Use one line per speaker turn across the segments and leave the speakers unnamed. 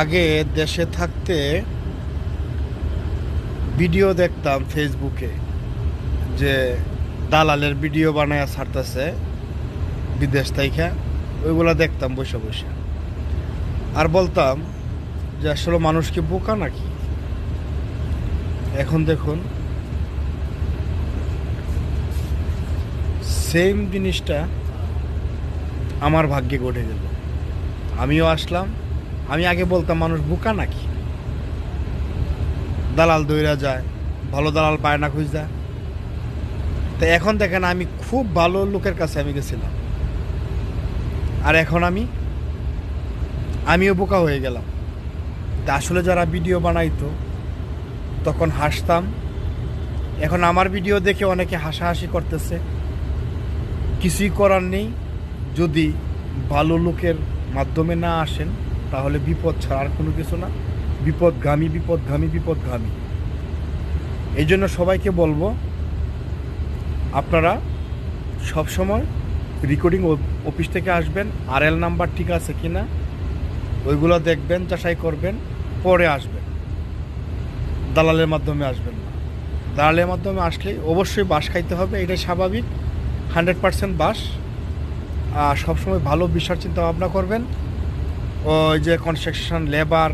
আগে দেশে থাকতে ভিডিও দেখতাম ফেসবুকে যে দালালের ভিডিও বানায় ছাড়তেছে বিদেশ তাইখা ওইগুলো দেখতাম বসে বসে। আর বলতাম যে আসলে মানুষ কি বোকা নাকি? এখন দেখুন সেম জিনিসটা আমার ভাগ্যে ঘটে গেল। আমিও আসলাম আমি আগে বলতাম, মানুষ বোকা নাকি? দালাল দইরা যায়, ভালো দালাল পায় না খুঁজা তো এখন দেখেন, আমি খুব ভালো লোকের কাছে আমি গেছিলাম। আর এখন আমি, আমিও বোকা হয়ে গেলাম। তা আসলে যারা ভিডিও বানাইতো, তখন হাসতাম। এখন আমার ভিডিও দেখে অনেকে হাসাহাসি করতেছে। কিছুই করার নেই। যদি ভালো লোকের মাধ্যমে না আসেন তাহলে বিপদ ছাড়া আর কোনো কিছু না। বিপদগামী বিপদগামী বিপদগামী। এই জন্য সবাইকে বলব, আপনারা সবসময় রেকর্ডিং অফিস থেকে আসবেন আর এল নাম্বার ঠিক আছে কি না ওইগুলো দেখবেন, যাচাই করবেন, পরে আসবেন। দালালের মাধ্যমে আসবেন না। দালালের মাধ্যমে আসলে অবশ্যই বাস খাইতে হবে এটা স্বাভাবিক। হান্ড্রেড পার্সেন্ট বাস আর সবসময় ভালো বিশ্বাস চিন্তা ভাবনা করবেন। ওই যে কনস্ট্রাকশন লেবার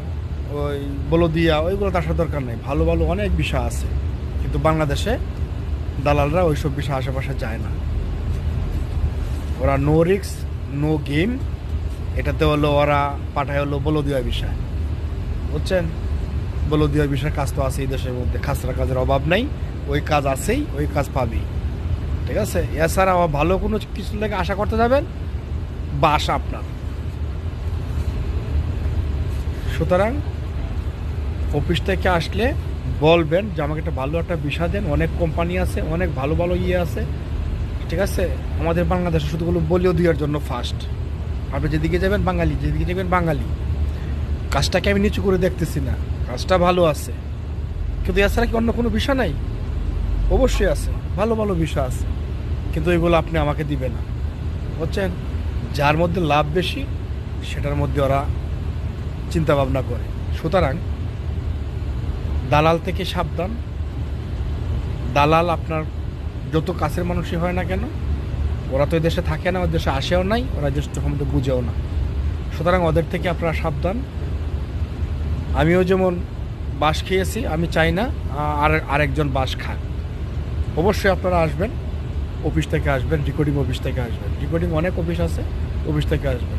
ওই বলদিয়া, ওইগুলো আসার দরকার নেই। ভালো ভালো অনেক বিষয় আছে। কিন্তু বাংলাদেশে দালালরা ওইসব বিষয় আশেপাশে যায় না। ওরা নো রিক্স নো গেম এটাতে হলো ওরা পাঠায় হলো বলদিয়া বিষয় বুঝছেন? বলদিয়া বিষয়ের কাজ তো আছে এই দেশের মধ্যে। খাসরা কাজের অভাব নাই, ওই কাজ আছেই, ওই কাজ পাবেই। ঠিক আছে? এছাড়া ভালো কোনো কিছু থেকে আশা করতে যাবেন? বা আশা আপনার। সুতরাং অফিস থেকে আসলে বলবেন যে, আমাকে একটা ভালো একটা বিষয় দেন। অনেক কোম্পানি আছে, অনেক ভালো ভালো ইয়ে আছে। ঠিক আছে? আমাদের বাংলাদেশে শুধুগুলো বলিও দেওয়ার জন্য ফার্স্ট আপনি যেদিকে যাবেন বাঙালি, যেদিকে যাবেন বাঙালি। কাজটাকে আমি নিচু করে দেখতেছি না। কাজটা ভালো আছে। কিন্তু এছাড়া কি অন্য কোনো বিষয় নাই? অবশ্যই আছে। ভালো ভালো বিষয় আছে। কিন্তু এগুলো আপনি আমাকে দিবে না। বুঝছেন? যার মধ্যে লাভ বেশি, সেটার মধ্যে ওরা চিন্তা ভাবনা করে। সুতরাং, দালাল থেকে সাবধান। দালাল আপনার যত কাছের মানুষই হয় না কেন, ওরা তো দেশে থাকে না ওর দেশে আসেও নাই, ওরা দেশ সম্বন্ধে বুঝেও না। সুতরাং ওদের থেকে আপনারা সাবধান। আমিও যেমন বাস খেয়েছি, আমি চাই না, আর আরেকজন বাস খাক। অবশ্যই আপনারা আসবেন, অফিস থেকে আসবেন রেকর্ডিং অফিস থেকে আসবেন। রেকর্ডিং অনেক অফিস আছে, অফিস থেকে আসবেন।